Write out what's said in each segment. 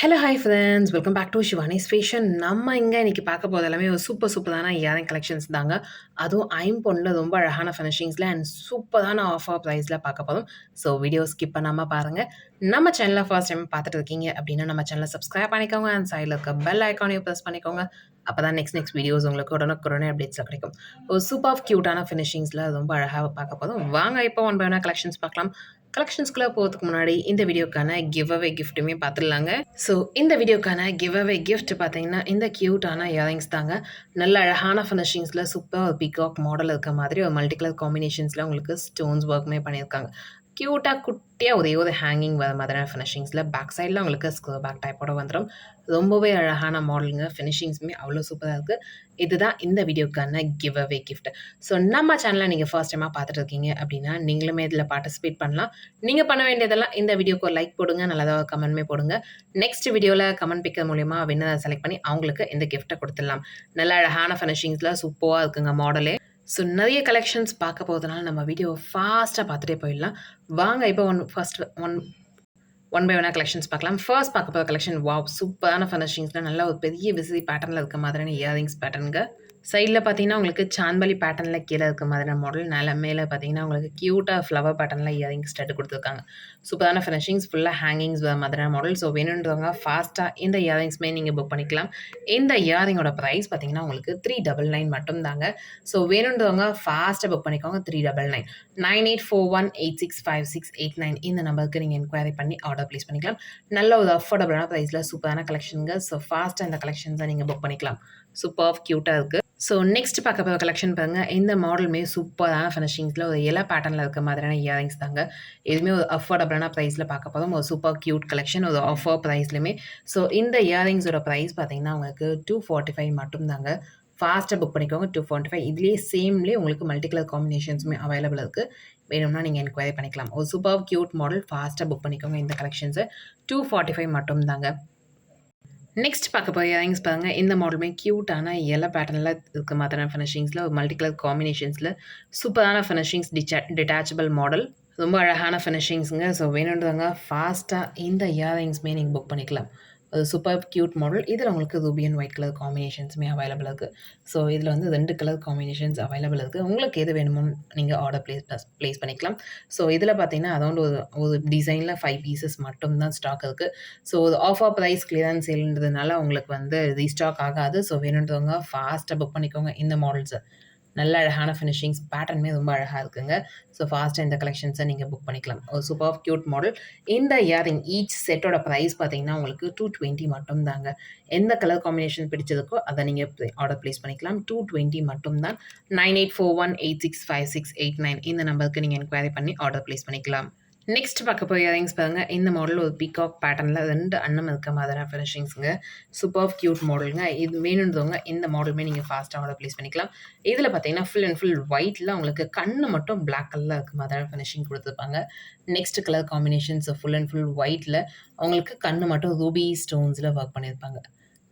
Hello hi friends welcome back to Shivani's fashion நம்ம இங்கே இன்றைக்கி பார்க்க போது எல்லாமே ஒரு சூப்பர் சூப்பரான இயரிங் கலெக்ஷன்ஸ் தாங்க. அதுவும் ஐம்பொன்னில் ரொம்ப அழகான ஃபினிஷிங்ஸில் அண்ட் சூப்பரான ஆஃபர் ப்ரைஸில் பார்க்க போதும் ஸோ வீடியோ ஸ்கிப் பண்ணாமல் பாருங்கள் நம்ம சேனலை ஃபர்ஸ்ட் டைம் பார்த்துட்டு இருக்கீங்க அப்படின்னா நம்ம சேனலை சப்ஸ்கிரைப் பண்ணிக்கோங்க. அண்ட் சைடில் இருக்க பெல் ஐக்கானையும் ப்ரெஸ் பண்ணிக்கோங்க. அப்போ தான் நெக்ஸ்ட் நெக்ஸ்ட் வீடியோஸ் உங்களுக்கு உடனுக்குடனே அப்டேட்ஸில் கிடைக்கும். ஒரு சூப்பர் க்யூட்டான ஃபினிஷிங்ஸில் ரொம்ப அழகாக பார்க்க போதும் வாங்க இப்போ ஒன் பை ஒன் கலெக்ஷன்ஸ் பார்க்கலாம். கலெக்ஷன்ஸ்குள்ளே போகிறதுக்கு முன்னாடி இந்த வீடியோக்கான கிவ் அவே கிஃப்ட்டுமே பார்த்துடலாங்க. ஸோ இந்த வீடியோக்கான கிவ் அவே கிஃப்ட் பார்த்தீங்கன்னா இந்த க்யூட்டான இயரிங்ஸ் தாங்க. நல்ல அழகான ஃபினிஷிங்ஸில் சூப்பர் ஒரு பிகாக் மாடல் இருக்க மாதிரி ஒரு மல்டி கலர் காம்பினேஷன்ஸில் உங்களுக்கு ஸ்டோன்ஸ் ஒர்க்குமே பண்ணியிருக்காங்க. க்யூட்டாக குட்டியாக ஒரே ஒரு ஹேங்கிங் வர மாதிரியான ஃபினிஷிங்ஸில் பேக் சைடில் உங்களுக்கு ஸ்க்ரோ பேக் டைப்போட வந்துடும் ரொம்பவே அழகான மாடலுங்க ஃபினிஷிங்ஸுமே அவ்வளோ சூப்பராக இருக்குது இதுதான் இந்த வீடியோக்கான கிவ் அவே கிஃப்ட் ஸோ நம்ம சேனலில் நீங்கள் ஃபர்ஸ்ட் டைமாக பார்த்துட்டு இருக்கீங்க அப்படின்னா நீங்களுமே இதில் பார்ட்டிசிபேட் பண்ணலாம். நீங்கள் பண்ண வேண்டியதெல்லாம் இந்த வீடியோக்கு ஒரு லைக் போடுங்க. நல்லதாக கமெண்ட்மே போடுங்க. நெக்ஸ்ட் வீடியோவில் கமெண்ட் பிக்கர் மூலியமாக வின்னரை செலக்ட் பண்ணி அவங்களுக்கு இந்த கிஃப்ட்டை கொடுத்துடலாம். நல்ல அழகான ஃபினிஷிங்ஸில் சூப்பராக இருக்குங்க மாடலே ஸோ நிறைய கலெக்ஷன்ஸ் பார்க்க போகிறதுனால நம்ம வீடியோ ஃபாஸ்ட்டாக பார்த்துட்டே போயிடலாம். வாங்க இப்போ one first one one by ஒன்னாக கலெக்ஷன்ஸ் பார்க்கலாம். ஃபர்ஸ்ட் பார்க்க போகிற கலெக்ஷன் வாவ் சூப்பரான ஃபினிஷிங்ஸில் நல்ல ஒரு பெரிய விசிறி பேட்டர்னில் இருக்க மாதிரியான இயரிங்ஸ் பேட்டர்னுங்க சைடில் பார்த்தீங்கன்னா உங்களுக்கு சான்பலி பேட்டர்னில் கீழே இருக்க மாதிரி மாடல் நல்ல மேலே பார்த்தீங்கன்னா உங்களுக்கு க்யூட்டாக ஃப்ளவர் பேட்டர்னில் இயரிங் ஸ்டட்டு கொடுத்துருக்காங்க. சூப்பரான ஃபினிஷிங்ஸ் ஃபுல்லாக ஹேங்கிங்ஸ் மாதிரி மாடல் ஸோ வேணுன்றவங்க ஃபாஸ்ட்டாக இந்த இயரிங்ஸ்மே நீங்கள் புக் பண்ணிக்கலாம். இந்த இயரிங்கோட ப்ரைஸ் பார்த்தீங்கன்னா உங்களுக்கு த்ரீ டபுள் நைன் மட்டும் தாங்க ஸோ வேணுன்றவங்க ஃபாஸ்ட்டாக புக் பண்ணிக்கோங்க three double nine nine eight four one eight six five six eight nine இந்த நம்பருக்கு நீங்கள் என்கொயரி பண்ணி ஆர்டர் ப்ளேஸ் பண்ணிக்கலாம். நல்ல ஒரு அஃபோர்டபுளான ப்ரைஸில் சூப்பரான கலெக்ஷனுங்க ஸோ ஃபாஸ்ட்டாக இந்த கலெக்ஷன்ஸை நீங்கள் புக் பண்ணிக்கலாம். சூப்பர் க்யூட்டாக இருக்குது ஸோ நெக்ஸ்ட் பார்க்க போகிற கலெக்ஷன் பாருங்கள் இந்த மாடலுமே சூப்பரான ஃபினிஷிங்ஸில் ஒரு எல்லா பேட்டர்னில் இருக்க மாதிரியான இயரிங்ஸ் தாங்க. எதுவுமே ஒரு அஃபோர்டபுளான ப்ரைஸில் பார்க்க போதும் ஒரு சூப்பர் க்யூட் கலெக்ஷன் ஒரு ஆஃபர் ப்ரைஸ்லையுமே ஸோ இந்த இயரிங்ஸோட ப்ரைஸ் பார்த்தீங்கன்னா உங்களுக்கு டூ ஃபார்ட்டி ஃபைவ் மட்டும் தாங்க. ஃபாஸ்ட்டாக புக் பண்ணிக்கோங்க டூ ஃபார்ட்டி ஃபைவ் இதுலேயே சேம்லேயே உங்களுக்கு மல்டி கலர் காம்பினேஷன்ஸுமே அவைலபிள் இருக்குது வேணும்னா நீங்கள் என்கொயரி பண்ணிக்கலாம். ஒரு சூப்பர் க்யூட் மாடல் ஃபாஸ்ட்டாக புக் பண்ணிக்கோங்க இந்த கலெக்ஷன்ஸை டூ ஃபார்ட்டி ஃபைவ் மட்டும் தாங்க. நெக்ஸ்ட் பார்க்க போய் இயரிங்ஸ் பாருங்கள் இந்த மாடலுமே க்யூட்டான எல்லா பேட்டர்னில் இருக்க மாதிரியான ஃபினிஷிங்ஸில் ஒரு மல்டி கலர் காம்பினேஷன்ஸில் சூப்பரான ஃபினிஷிங்ஸ் டிச்சா டிட்டாச்சபிள் மாடல் ரொம்ப அழகான ஃபினிஷிங்ஸுங்க ஸோ வேணுன்றவங்க ஃபாஸ்ட்டாக இந்த இயரிங்ஸ்மே நீங்கள் புக் பண்ணிக்கலாம். சூப்பர் க்யூட் மாடல் இதில் உங்களுக்கு ரூபியன் ஒயிட் கலர் காம்பினேஷன்ஸுமே அவைலபிள் இருக்குது ஸோ இதில் வந்து ரெண்டு கலர் காம்பினேஷன்ஸ் அவைலபிள் இருக்குது உங்களுக்கு எது வேணுமோ நீங்கள் ஆர்டர் ப்ளேஸ் ப்ளேஸ் பண்ணிக்கலாம். ஸோ இதில் பார்த்தீங்கன்னா அதோட ஒரு ஒரு டிசைனில் ஃபைவ் பீசஸ் மட்டும்தான் ஸ்டாக் இருக்குது ஸோ ஒரு ஆஃபர் ப்ரைஸ் கிளியரன்ஸ் சேல்ன்றதுனால உங்களுக்கு வந்து ரீஸ்டாக் ஆகாது. ஸோ வேணுன்றவங்க ஃபாஸ்ட்டாக புக் பண்ணிக்கோங்க இந்த மாடல்ஸை நல்ல அழகான ஃபினிஷிங்ஸ் பேட்டர்னுமே ரொம்ப அழகாக இருக்குங்க. ஸோ ஃபாஸ்ட்டாக இந்த கலெக்ஷன்ஸை நீங்கள் புக் பண்ணிக்கலாம். ஒரு சூப்பர் க்யூட் மாடல் இந்த இயரிங் ஈச் செட்டோட ப்ரைஸ் பார்த்தீங்கன்னா உங்களுக்கு டூ டுவெண்ட்டி மட்டும் தாங்க எந்த கலர் காம்பினேஷன் பிடிச்சதுக்கோ அதை நீங்கள் ஆர்டர் ப்ளேஸ் பண்ணிக்கலாம். டூ டுவெண்ட்டி மட்டும் தான் nine eight four one eight six five six eight nine இந்த நம்பருக்கு நீங்கள் என்கொயரி பண்ணி ஆர்டர் ப்ளேஸ் பண்ணிக்கலாம். நெக்ஸ்ட் பார்க்க போய் இயரிங்ஸ் பாருங்கள் இந்த மாடல் ஒரு பீகாக் பேட்டர்னில் ரெண்டு அண்ணம் இருக்க மாதிரி ஃபினிஷிங்ஸுங்க சூப்பர் க்யூட் மாடலுங்க இது வேணுன்றவங்க இந்த மாடலுமே நீங்கள் ஃபாஸ்ட்டாக ஆர்டர் ப்ளேஸ் பண்ணிக்கலாம். இதில் பார்த்தீங்கன்னா ஃபுல் அண்ட் ஃபுல் ஒயிட்டில் உங்களுக்கு கண்ணு மட்டும் பிளாக் கலரில் இருக்க மாதிரி ஃபினிஷிங் கொடுத்துருப்பாங்க. Next colour combinations full and full ஒயிட்டில் அவங்களுக்கு கண்ணு மட்டும் ரூபி ஸ்டோன்ஸில் ஒர்க் பண்ணியிருப்பாங்க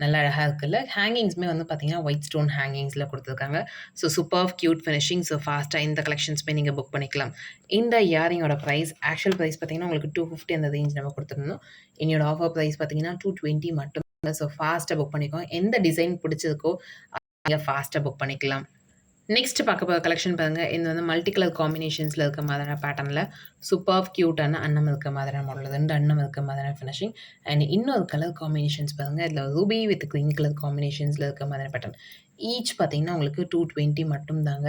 நல்லா அழகாக இருக்குல்ல. ஹேங்கிங்ஸுமே வந்து பார்த்தீங்கன்னா ஒயிட் ஸ்டோன் ஹேங்கிங்ஸில் கொடுத்துருக்காங்க. So super cute finishing so ஃபாஸ்ட்டாக இந்த கலெக்ஷன்ஸுமே நீங்கள் புக் பண்ணிக்கலாம். இந்த இயரிங்கோட ப்ரைஸ் ஆக்சுவல் ப்ரைஸ் பார்த்தீங்கன்னா உங்களுக்கு டூ ஃபிஃப்டி அந்த ரேஞ்ச் நம்ம கொடுத்துருந்தோம். என்னோட ஆஃபர் ப்ரைஸ் பார்த்தீங்கன்னா டூ டுவெண்ட்டி மட்டும். ஸோ ஃபாஸ்ட்டாக புக் பண்ணிக்கோ எந்த டிசைன் பிடிச்சிருக்கோ நீங்கள் ஃபாஸ்ட்டாக புக் பண்ணிக்கலாம். நெக்ஸ்ட் பார்க்க போகிற கலெக்ஷன் பாருங்கள் இது வந்து மல்டி கலர் காம்பினேஷன்ஸில் இருக்க மாதிரியான பேட்டர்னில் சூப்பர் க்யூட்டான அன்னம் இருக்க மாதிரியான மாடல் ரெண்டு அன்னம் இருக்க மாதிரியான ஃபினிஷிங் அண்ட் இன்னொரு கலர் காம்பினேஷன்ஸ் பாருங்கள் இதில் ரூபி வித் க்ரீன் கலர் காம்பினேஷன்ஸில் இருக்க மாதிரியான பேட்டர்ன் ஈச் பார்த்தீங்கன்னா உங்களுக்கு டூ டுவெண்ட்டி மட்டும் தாங்க.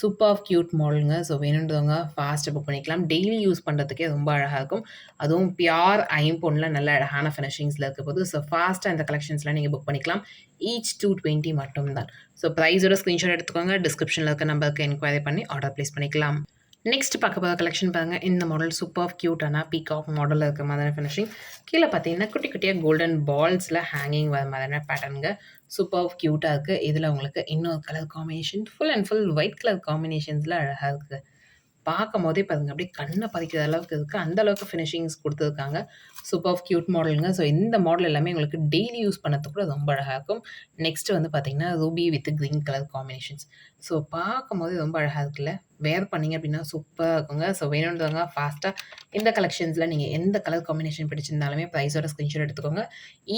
சூப்பர் க்யூட் மாடலுங்க ஸோ வேணுன்றவங்க ஃபாஸ்ட்டாக புக் பண்ணிக்கலாம். டெய்லி யூஸ் பண்ணுறதுக்கே ரொம்ப அழகாக இருக்கும். அதுவும் பியார் ஐம்பொன்னில் நல்ல அழகான ஃபினிஷிங்ஸில் இருக்க போது ஸோ ஃபாஸ்ட்டாக இந்த கலெக்ஷன்ஸ்லாம் நீங்கள் புக் பண்ணிக்கலாம். ஈச் டூ டுவெண்ட்டி மட்டும் தான். ஸோ ப்ரைஸோட ஸ்க்ரீன்ஷாட் எடுத்துக்கோங்க. டிஸ்கிரிப்ஷனில் இருக்க நம்பருக்கு என்கொயரி பண்ணி ஆர்டர் ப்ளேஸ் பண்ணிக்கலாம். நெக்ஸ்ட் பார்க்க போகிற கலெக்ஷன் பாருங்கள் இந்த மாடல் சூப்பர் க்யூட்டான பீகாக் மாடலில் இருக்க மாதிரியான ஃபினிஷிங் கீழே பார்த்தீங்கன்னா குட்டி குட்டியாக கோல்டன் பால்ஸில் ஹேங்கிங் வர மாதிரியான பேட்டர்னுங்க சூப்பர் க்யூட்டாக இருக்குது இதில் உங்களுக்கு இன்னொரு colour combination full and full white colour காம்பினேஷன்ஸில் அழகாக இருக்குது பார்க்கும் போதே பாருங்கள் அப்படியே கண்ணை பறிக்கிற அளவுக்கு இருக்குது அந்த அளவுக்கு ஃபினிஷிங்ஸ் கொடுத்துருக்காங்க சூப்பர் க்யூட் மாடலுங்க. ஸோ இந்த மாடல் எல்லாமே உங்களுக்கு டெய்லி யூஸ் பண்ணதுக்கு கூட ரொம்ப அழகாக இருக்கும். நெக்ஸ்ட் வந்து பார்த்தீங்கன்னா, ruby with green colour combinations. So பார்க்கும்போது ரொம்ப அழகாக இருக்குல்ல. வேர் பண்ணீங்க அப்படின்னா சூப்பராக இருக்குங்க. ஸோ வேணுன்றவங்க ஃபாஸ்ட்டாக இந்த கலெக்ஷன்ஸில் நீங்கள் எந்த கலர் காம்பினேஷன் பிடிச்சிருந்தாலுமே ப்ரைஸோட ஸ்க்ரீன்ஷாட் எடுத்துக்கோங்க.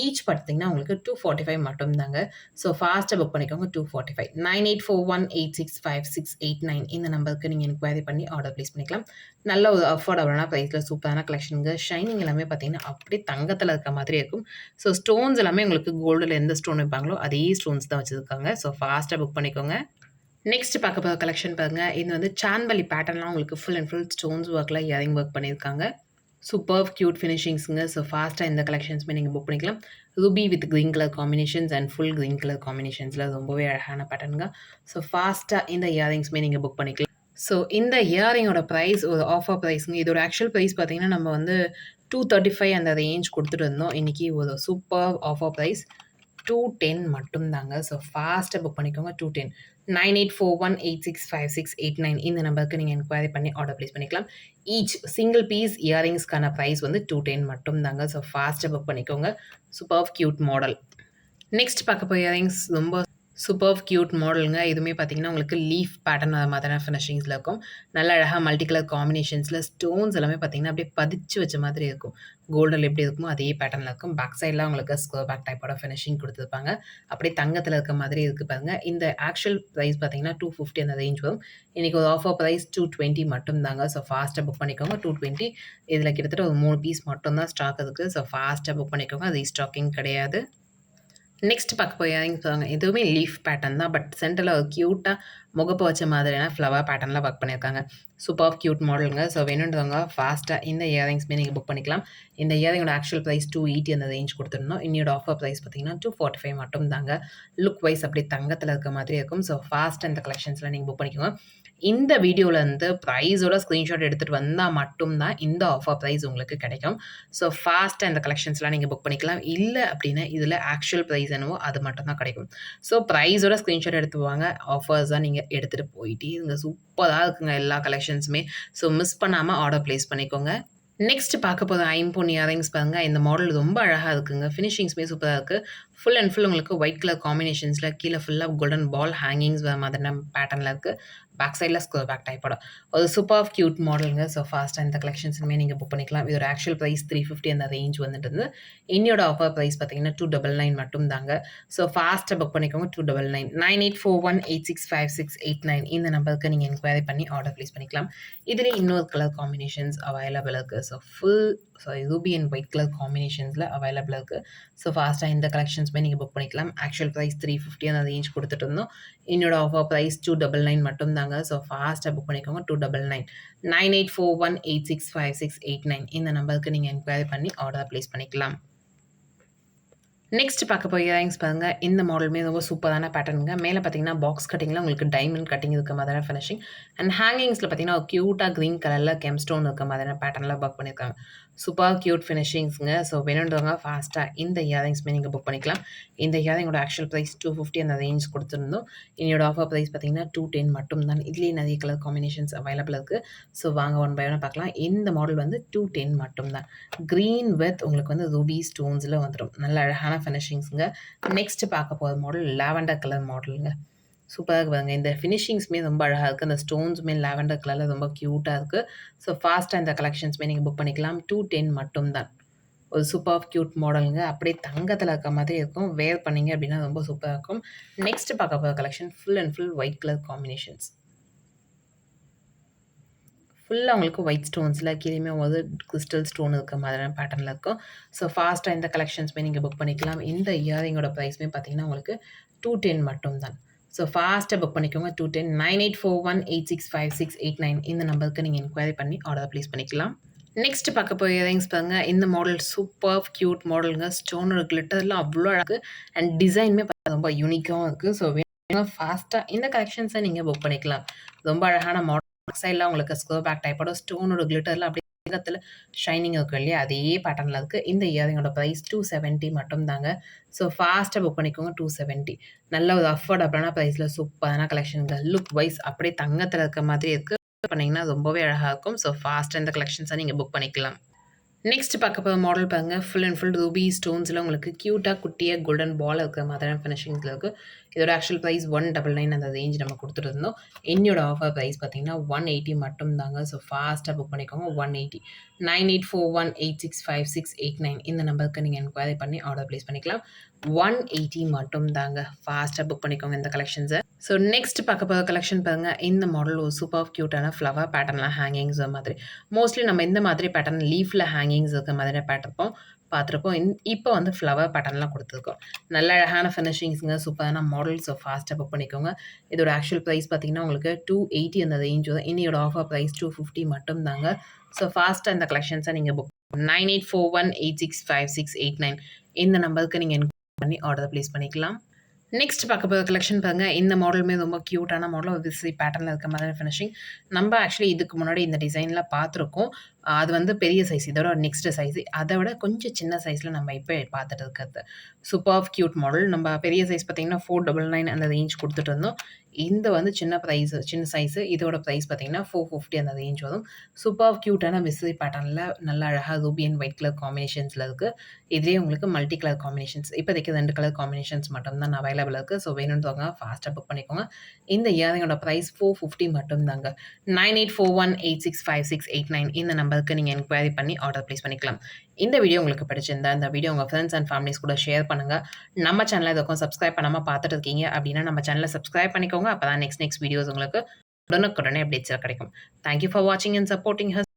ஈச் பார்த்தீங்கன்னா உங்களுக்கு 245 மட்டும் தாங்க. ஸோ ஃபாஸ்ட்டாக புக் பண்ணிக்கோங்க 245 9841865689 இந்த நம்பருக்கு நீங்கள் என்கொயரி பண்ணி ஆர்டர் ப்ளேஸ் பண்ணிக்கலாம். நல்ல ஒரு அஃபோர்டபுளான ப்ரைஸில் சூப்பரான கலெக்ஷனுங்க. ஷைனிங் எல்லாமே பார்த்தீங்கன்னா, அப்படியே தங்கத்தில் இருக்கிற மாதிரி இருக்கும். ஸோ ஸ்டோன்ஸ் எல்லாமே உங்களுக்கு கோல்டில் எந்த ஸ்டோன் வைப்பாங்களோ, அதே ஸ்டோன்ஸ் தான் வச்சுருக்காங்க ஸோ ஃபாஸ்ட்டாக புக் பண்ணிக்கோங்க. நெக்ஸ்ட் பார்க்க போகிற கலெக்ஷன் பாருங்க. இது வந்து சான்பலி பேட்டர்ன்லாம் உங்களுக்கு ஃபுல் அண்ட் ஃபுல் ஸ்டோன்ஸ் ஒர்க்ல இயரிங் ஒர்க் பண்ணியிருக்காங்க. சூப்பர் க்யூட் ஃபினிஷிங்ஸுங்க ஸோ ஃபாஸ்ட்டாக இந்த கலெக்ஷன்ஸுமே நீங்கள் புக் பண்ணிக்கலாம். Ruby with green colour combinations and full green colour காம்பினேஷன்ஸில் ரொம்பவே அழகான பேட்டர்னுங்க. ஸோ ஃபாஸ்ட்டாக இந்த இயரிங்ஸுமே நீங்கள் புக் பண்ணிக்கலாம். ஸோ இந்த இயரிங்கோட ப்ரைஸ் ஒரு ஆஃபர் ப்ரைஸுங்க இதோட ஆக்சுவல் ப்ரைஸ் பார்த்தீங்கன்னா, நம்ம வந்து 235 அந்த ரேஞ்ச் கொடுத்துட்டு இருந்தோம். இன்னைக்கு ஒரு super offer price two ten மட்டும்தாங்க ஸோ ஃபாஸ்ட்டாக புக் பண்ணிக்கோங்க டூ டென் 210 9841865689 இந்த நம்பருக்கு நீங்க என்கொயரி பண்ணி ஆர்டர் ப்ளேஸ் பண்ணிக்கலாம். ஈச் சிங்கிள் பீஸ் இயரிங்ஸ்க்கான ப்ரைஸ் வந்து 210 மட்டும் தாங்க. ஸோ ஃபாஸ்ட்டாக புக் பண்ணிக்கோங்க. Super cute model. நெக்ஸ்ட் பார்க்க போய் இயரிங்ஸ் ரொம்ப சூப்பர் கியூட் மாடலுங்க. இதுவுமே பார்த்தீங்கன்னா, உங்களுக்கு லீஃப் பேட்டர்ன் அது மாதிரியான ஃபினிஷிங்ஸில் இருக்கும். நல்ல அழகாக மல்டி கலர் காம்பினேஷன்ஸில் ஸ்டோன்ஸ் எல்லாமே பார்த்தீங்கன்னா, அப்படியே பதிச்சு வச்ச மாதிரி இருக்கும். கோல்டில் எப்படி இருக்குமோ அதே பேட்டர்னில் இருக்கும். பேக் சைடில் உங்களுக்கு ஸ்கோர் பேக் டைப்போட ஃபினிஷிங் கொடுத்துருப்பாங்க அப்படியே தங்கத்தில் இருக்க மாதிரி இருக்குது பாருங்க. இந்த ஆக்சுவல் ப்ரைஸ் பார்த்தீங்கன்னா, 250 அந்த ரேஞ்ச் வரும். இன்றைக்கி ஒரு ஆஃபர் பிரைஸ் 220 மட்டும் தாங்க. ஸோ ஃபாஸ்ட்டாக புக் பண்ணிக்கோங்க. டூ டுவெண்ட்டி இதில் கிட்டத்தட்ட ஒரு மூணு பீஸ் மட்டும் தான் ஸ்டாக் இருக்குது ஸோ ஃபாஸ்ட்டாக புக் பண்ணிக்கோங்க. ரீஸ்டாக்கிங் கிடையாது. நெக்ஸ்ட் பார்க்க போய் இயரிங்ஸ் பாருங்க. இதுவுமே லீஃப் பேட்டர்ன் தான். பட் சென்டரில் ஒரு க்யூட்டாக முகப்பை வச்ச மாதிரியான ஃப்ளவர் பேட்டர்னில் ஒர்க் பண்ணியிருக்காங்க. சூப்பர் க்யூட் மாடலுங்க. ஸோ வேணுன்றவங்க ஃபாஸ்ட்டாக இந்த இயரிங்ஸ்மே நீங்கள் புக் பண்ணிக்கலாம். இந்த இயரிங்கோட ஆக்சுவல் ப்ரைஸ் டூ எயிட்டி அந்த ரேஞ்ச் கொடுத்துருந்தோம் இன்னையோட ஆஃபர் ப்ரைஸ் பார்த்தீங்கன்னா, 245 மட்டும் தாங்க. லுக் வைஸ் அப்படி தங்கத்தில் இருக்க மாதிரி இருக்கும். ஸோ ஃபாஸ்ட்டாக இந்த கலெக்ஷன்ஸில் நீங்கள் புக் பண்ணிக்கோங்க. இந்த வீடியோல இருந்து ஸ்க்ரீன்ஷாட் எடுத்துகிட்டு வந்தால் மட்டும்தான் இந்த ஆஃபர் ப்ரைஸ் உங்களுக்கு கிடைக்கும். ஸோ ஃபாஸ்ட்டாக இந்த கலெக்ஷன்ஸ்லாம் நீங்கள் புக் பண்ணிக்கலாம். இல்லை அப்படின்னா, இதில் ஆக்சுவல் ப்ரைஸ் என்னவோ அது மட்டும் தான் கிடைக்கும். ஸோ பிரைஸோட எடுத்துவாங்க ஆஃபர்ஸ் தான் நீங்கள் நீங்க எடுத்துட்டு போயிட்டே இருங்க. சூப்பரா இருக்குங்க எல்லா கலெக்ஷன்ஸுமே. ஸோ மிஸ் பண்ணாம ஆர்டர் ப்ளேஸ் பண்ணிக்கோங்க. நெக்ஸ்ட் பார்க்க போற ஐம்பொன் இயரிங்ஸ் பாருங்க. இந்த மாடல் ரொம்ப அழகா இருக்குங்க. ஃபினிஷிங்ஸுமே சூப்பராக இருக்கு. ஃபுல் அண்ட் ஃபுல் உங்களுக்கு ஒயிட் கலர் காம்பினேஷன்ஸில் கீழே ஃபுல்லாக கோல்டன் பால் ஹேங்கிங்ஸ் வர மாதிரியான பேட்டர்னில் இருக்கு. பேக் சைடில் ஸ்கோர் பேக் டைப்போட. ஒரு சூப்பர் கியூட் மாடலுங்க. ஸோ ஃபாஸ்ட்டாக இந்த கலெக்ஷன்ஸுமே நீங்க புக் பண்ணிக்கலாம். இது ஒரு ஆக்சுவல் பிரைஸ் 350 அந்த ரேஞ்ச் வந்துட்டு இருந்து. இன்னையோட ஆஃபர் ப்ரைஸ் பார்த்தீங்கன்னா, 299 மட்டும் தாங்க. ஸோ ஃபாஸ்ட்டாக புக் பண்ணிக்கோங்க. 299 9841865689 இந்த நம்பருக்கு நீங்க என்கொயரி பண்ணி ஆர்டர் பிளேஸ் பண்ணிக்கலாம். இதுலேயே இன்னொரு கலர் காம்பினேஷன்ஸ் அவைலபிள் இருக்கு. So full sorry ruby and white colour காம்பினேஷன்ஸ்ல available இருக்கு. ஸோ ஃபாஸ்ட்டாக இந்த கலெக்ஷன்ஸுமே நீங்கள் புக் பண்ணிக்கலாம். ஆக்சுவல் பிரைஸ் 350 அந்த ரேஞ்ச் கொடுத்துட்டு இருந்தோம். என்னோட ஆஃபர் பிரைஸ் 299 மட்டும் தாங்க. ஸோ ஃபாஸ்ட்டாக புக் பண்ணிக்கோங்க. 299 9841865689 இந்த நம்பருக்கு நீங்க என்கொயரி பண்ணி ஆர்டர் ப்ளேஸ் பண்ணிக்கலாம். நெக்ஸ்ட் பார்க்க போய் இயரிங்ஸ் பாருங்க. இந்த மாடலுமே ரொம்ப சூப்பரான பேட்டர்னுங்க. மேலே பார்த்தீங்கன்னா, பாக்ஸ் கட்டிங்கில் உங்களுக்கு டைமண்ட் கட்டிங் இருக்க மாதிரியான ஃபினிஷிங் அண்ட் ஹேங்கிங்ஸ்ல பார்த்தீங்கன்னா, ஒரு கியூட்டா கிரீன் கலர்ல கெம்ஸ்டோன் இருக்க மாதிரியான பேட்டர்னில் ஒர்க் பண்ணியிருக்காங்க. சூப்பர் கியூட் ஃபினிஷிங்ஸுங்க ஸோ வேணுன்றவங்க ஃபாஸ்ட்டாக இந்த இயரிங்ஸ்மே நீங்கள் புக் பண்ணிக்கலாம். இந்த இயரிங்கோட ஆக்சுவல் ப்ரைஸ் டூ ஃபிஃப்டி அந்த ரேஞ்ச் கொடுத்துருந்தோம் என்னோட ஆஃபர் ப்ரைஸ் பார்த்தீங்கன்னா, 210 மட்டும் தான். இதுலேயே நிறைய கலர் காம்பினேஷன்ஸ் அவைலபிள் இருக்குது ஸோ வாங்க ஒன் பை ஒன்னா பார்க்கலாம். இந்த மாடல் வந்து 210 மட்டும் தான். க்ரீன் வித் உங்களுக்கு வந்து ரூபி ஸ்டோன்ஸில் வந்துடும் நல்ல அழகான ஃபினிஷிங்ஸுங்க நெக்ஸ்ட் பார்க்க போகிற மாடல் லாவெண்டர் கலர் மாடலுங்க. சூப்பராக இருக்கு பாருங்கள் இந்த ஃபினிஷிங்ஸுமே ரொம்ப அழகாக இருக்குது அந்த ஸ்டோன்ஸுமே லாவெண்டர் கலரில் ரொம்ப க்யூட்டாக இருக்குது ஸோ ஃபாஸ்ட்டாக இந்த கலெக்ஷன்ஸுமே நீங்கள் புக் பண்ணிக்கலாம். 210 மட்டும் தான். ஒரு சூப்பர் ஆஃப் க்யூட் மாடலுங்க. அப்படியே தங்கத்தில் இருக்க மாதிரி இருக்கும். வேர் பண்ணிங்க அப்படின்னா ரொம்ப சூப்பராக இருக்கும். நெக்ஸ்ட் பார்க்க போகிற collection full and full white colour combinations. ஃபுல்லாக உங்களுக்கு ஒயிட் ஸ்டோன்ஸில் கீழேயுமே ஒரு கிறிஸ்டல் ஸ்டோன் இருக்க மாதிரியான பேட்டர்னில் இருக்கும். ஸோ ஃபாஸ்ட்டாக இந்த கலெக்ஷன்ஸுமே நீங்கள் புக் பண்ணிக்கலாம். இந்த இயரிங்கோட ப்ரைஸுமே பார்த்தீங்கன்னா, உங்களுக்கு டூ டென் மட்டும்தான் ஸோ ஃபாஸ்ட்டாக புக் பண்ணிக்கோங்க. 210 9841865689 இந்த நம்பருக்கு நீங்க என்கொயரி பண்ணி ஆர்டர் ப்ளேஸ் பண்ணிக்கலாம். நெக்ஸ்ட் பார்க்க போய் இயரிங்ஸ் பாருங்க. இந்த மாடல் சூப்பர் க்யூட் மாடலுங்க. ஸ்டோனோட கிளிட்டர்லாம் அவ்வளோ அழகு அண்ட் டிசைனுமே ரொம்ப யூனிக்காவும் இருக்கு. ஸோ ஃபாஸ்ட்டாக இந்த கலெக்ஷன்ஸை நீங்க புக் பண்ணிக்கலாம். ரொம்ப அழகான மாடல் சைடில் உங்களுக்கு ஸ்கொயர் பேக் டைப்போட ஸ்டோனோட கிளிட்டர்லாம் அப்படியே தங்கத்துல ஷைனிங் இருக்கும் இல்லையா? அதே பேட்டர்னில் இருக்கு. இந்த இயரிங்கோட பிரைஸ் 270 மட்டும் தாங்க. ஸோ ஃபாஸ்ட்டாக புக் பண்ணிக்கோங்க. 270 நல்ல ஒரு அஃபோர்டபுளான பிரைஸ்ல சூப்பரான கலெக்ஷன் லுக் வைஸ் அப்படியே தங்கத்துல இருக்க மாதிரி இருக்கு. பண்ணீங்கன்னா ரொம்பவே அழகா இருக்கும். ஸோ ஃபாஸ்ட்டாக இந்த கலெக்ஷன்ஸை நீங்க புக் பண்ணிக்கலாம். நெக்ஸ்ட் பார்க்க போகிற மாடல் பாருங்க. ஃபுல் அண்ட் ஃபுல் ரூபி ஸ்டோன்ஸில் உங்களுக்கு க்யூட்டாக குட்டியாக கோல்டன் பால் இருக்கிற மாதிரியான ஃபினிஷிங்ஸில் இருக்குது இதோட actual price one double nine அந்த ரேஞ்ச் நம்ம கொடுத்துருந்தோம் என்னோட ஆஃபர் ப்ரைஸ் பார்த்தீங்கன்னா ஒன் எயிட்டி மட்டும் தாங்க ஸோ ஃபாஸ்ட்டாக புக் பண்ணிக்கோங்க one eighty nine eight four one eight six five six eight nine இந்த நம்பருக்கு நீங்கள் என்கொயரி பண்ணி ஆர்டர் ப்ளேஸ் பண்ணிக்கலாம். ஒன் எயிட்டி மட்டும் தாங்க ஃபாஸ்ட்டாக புக் பண்ணிக்கோங்க இந்த கலெக்ஷன்ஸை ஸோ நெக்ஸ்ட் பார்க்க போகிற கலெக்ஷன் பாருங்க. இந்த மாடல் ஒரு சூப்பர் க்யூட்டான ஃப்ளவர் பேட்டர்ன்லாம் ஹேங்கிங்ஸ் மாதிரி. மோஸ்ட்லி நம்ம இந்த மாதிரி பேட்டர்ன் லீஃபில் ஹேங்கிங்ஸ் இருக்க மாதிரி பார்த்துருப்போம் பார்த்துருப்போம் இந் இப்போ வந்து ஃப்ளவர் பட்டன்லாம் கொடுத்துருக்கோம். நல்ல அழகான ஃபினிஷிங்ஸுங்க சூப்பரான மாடல் ஸோ ஃபாஸ்ட்டாக புக் பண்ணிக்கோங்க. இதோட ஆக்சுவல் ப்ரைஸ் பார்த்தீங்கன்னா உங்களுக்கு டூ எயிட்டி அந்த ரேஞ்ச் வரும். இன்னையோட ஆஃபர் ப்ரைஸ் டூ ஃபிஃப்டி மட்டும் தாங்க ஸோ ஃபாஸ்ட்டாக இந்த கலெக்ஷன்ஸை நீங்கள் book nine eight four one eight six five six eight nine இந்த நம்பருக்கு நீங்கள் பண்ணி ஆர்டர் ப்ளேஸ் பண்ணிக்கலாம். நெக்ஸ்ட் பார்க்க போகிற கலெக்ஷன் பாருங்கள் இந்த மாடலுமே ரொம்ப க்யூட்டான மாடல் ஒரு விசி பேட்டர்னில் இருக்க மாதிரி ஃபினிஷிங் நம்ம ஆக்சுவலி இதுக்கு முன்னாடி இந்த டிசைனில் பார்த்துருக்கோம் அது வந்து பெரிய சைஸ் இதோட நெக்ஸ்ட் சைஸ் அதை விட கொஞ்சம் சின்ன சைஸில் நம்ம இப்போ பார்த்துட்டு இருக்கிறது. சூப்பர் க்யூட் மாடல் நம்ம பெரிய சைஸ் பார்த்தீங்கன்னா ஃபோர் டபுள் நைன் அந்த ரேஞ்ச் கொடுத்துட்டு இருந்தோம். இந்த வந்து சின்ன ப்ரைஸ் சின்ன சைஸு இதோட ப்ரைஸ் பார்த்தீங்கன்னா ஃபோர் ஃபிஃப்டி அந்த ரேஞ்ச் வரும். சூப்பர் க்யூட்டான மிஸ்ரி பேட்டர்னில் நல்லா அழகாக ரூபி அண்ட் ஒயிட் கலர் காம்பினேஷன்ஸில் இருக்குது இதே உங்களுக்கு மல்டி கலர் காம்பினேஷன்ஸ் இப்போதைக்கு ரெண்டு கலர் காம்பினேஷன்ஸ் மட்டும்தான் அவைலபிள் இருக்குது ஸோ வேணும்னு தோங்க ஃபாஸ்ட்டாக புக் பண்ணிக்கோங்க. இந்த இயரிங்கோட ப்ரைஸ் ஃபோர் ஃபிஃப்டி மட்டும்தாங்க. Nine eight four one eight six five six eight nine இந்த நம்பருக்கு நீங்கள் என்கொயரி பண்ணி ஆர்டர் ப்ளேஸ் பண்ணிக்கலாம். இந்த வீடியோ உங்களுக்கு பிடிச்சிருந்தா இந்த வீடியோ உங்கள் ஃப்ரெண்ட்ஸ் அண்ட் ஃபேமிலிஸ் கூட ஷேர் பண்ணுங்கள் நம்ம சேனலை இதுக்கும் சப்ஸ்கிரைப் பண்ணாமல் பார்த்துட்டு இருக்கீங்க அப்படின்னா நம்ம சேனலை சப்ஸ்கிரைப் பண்ணிக்கோங்க. அப்போ தான் நெக்ஸ்ட் நெக்ஸ்ட் வீடியோஸ் உங்களுக்கு உடனுக்குடனே அப்டேட்ஸாக கிடைக்கும். தேங்க்யூ ஃபார் வாட்சிங் அண்ட் சப்போர்ட்டிங் ஹஸ்